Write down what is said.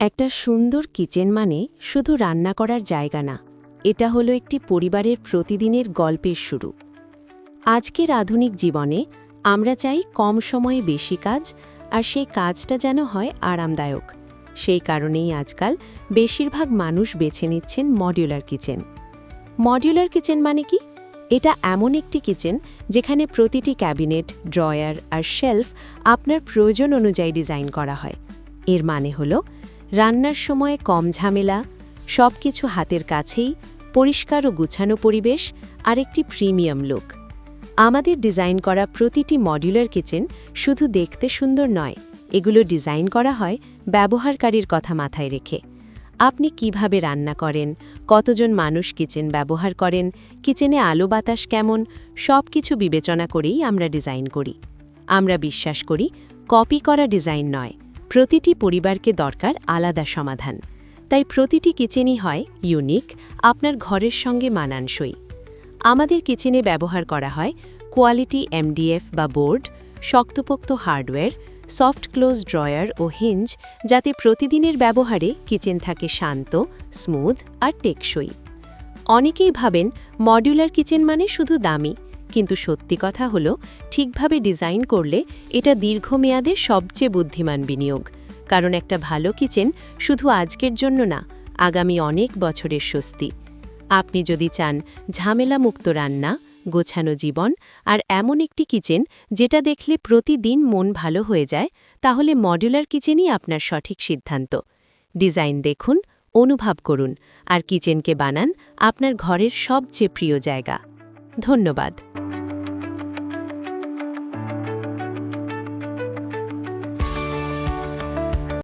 একটা সুন্দর কিচেন মানে শুধু রান্না করার জায়গা না, এটা হলো একটি পরিবারের প্রতিদিনের গল্পের শুরু। আজকের আধুনিক জীবনে আমরা চাই কম সময়ে বেশি কাজ আর সেই কাজটা যেন হয় আরামদায়ক। সেই কারণেই আজকাল বেশিরভাগ মানুষ বেছে নিচ্ছেন মডিউলার কিচেন। মডিউলার কিচেন মানে কি? এটা এমন একটি কিচেন যেখানে প্রতিটি ক্যাবিনেট, ড্রয়ার আর শেলফ আপনার প্রয়োজন অনুযায়ী ডিজাইন করা হয়। এর মানে হলো রান্নার সময় কম ঝামেলা সব কিছু হাতের কাছেই, পরিষ্কার ও গুছানো পরিবেশ আর একটি প্রিমিয়াম লুক। আমাদের ডিজাইন করা প্রতিটি মডিউলার কিচেন শুধু দেখতে সুন্দর নয়, এগুলো ডিজাইন করা হয় ব্যবহারকারীর কথা মাথায় রেখে। আপনি কীভাবে রান্না করেন, কতজন মানুষ কিচেন ব্যবহার করেন, কিচেনে আলো বাতাস কেমন সব কিছু বিবেচনা করেই আমরা ডিজাইন করি। আমরা বিশ্বাস করি, কপি করা ডিজাইন নয় প্রতিটি পরিবারকে দরকার আলাদা সমাধান। তাই প্রতিটি কিচেনই হয় ইউনিক, আপনার ঘরের সঙ্গে মানানসই। আমাদের কিচেনে ব্যবহার করা হয় কোয়ালিটি এমডিএফ বা বোর্ড, শক্তপোক্ত হার্ডওয়্যার, সফট ক্লোজ ড্রয়ার ও হিঞ্জ যাতে প্রতিদিনের ব্যবহারে কিচেন থাকে শান্ত, স্মুথ আর টেকসই। অনেকেই ভাবেন মডিউলার কিচেন মানে শুধু দামি কিন্তু সত্যি কথা হলো, ঠিকভাবে ডিজাইন করলে এটা দীর্ঘমেয়াদে সবচেয়ে বুদ্ধিমান বিনিয়োগ। কারণ একটা ভালো কিচেন শুধু আজকের জন্য না, আগামী অনেক বছরের স্বস্তি। আপনি যদি চান ঝামেলামুক্ত রান্না, গোছানো জীবন আর এমন একটি কিচেন যেটা দেখলে প্রতিদিন মন ভালো হয়ে যায়, তাহলে মডুলার কিচেনই আপনার সঠিক সিদ্ধান্ত। ডিজাইন দেখুন, অনুভব করুন আর কিচেনকে বানান আপনার ঘরের সবচেয়ে প্রিয় জায়গা। ধন্যবাদ।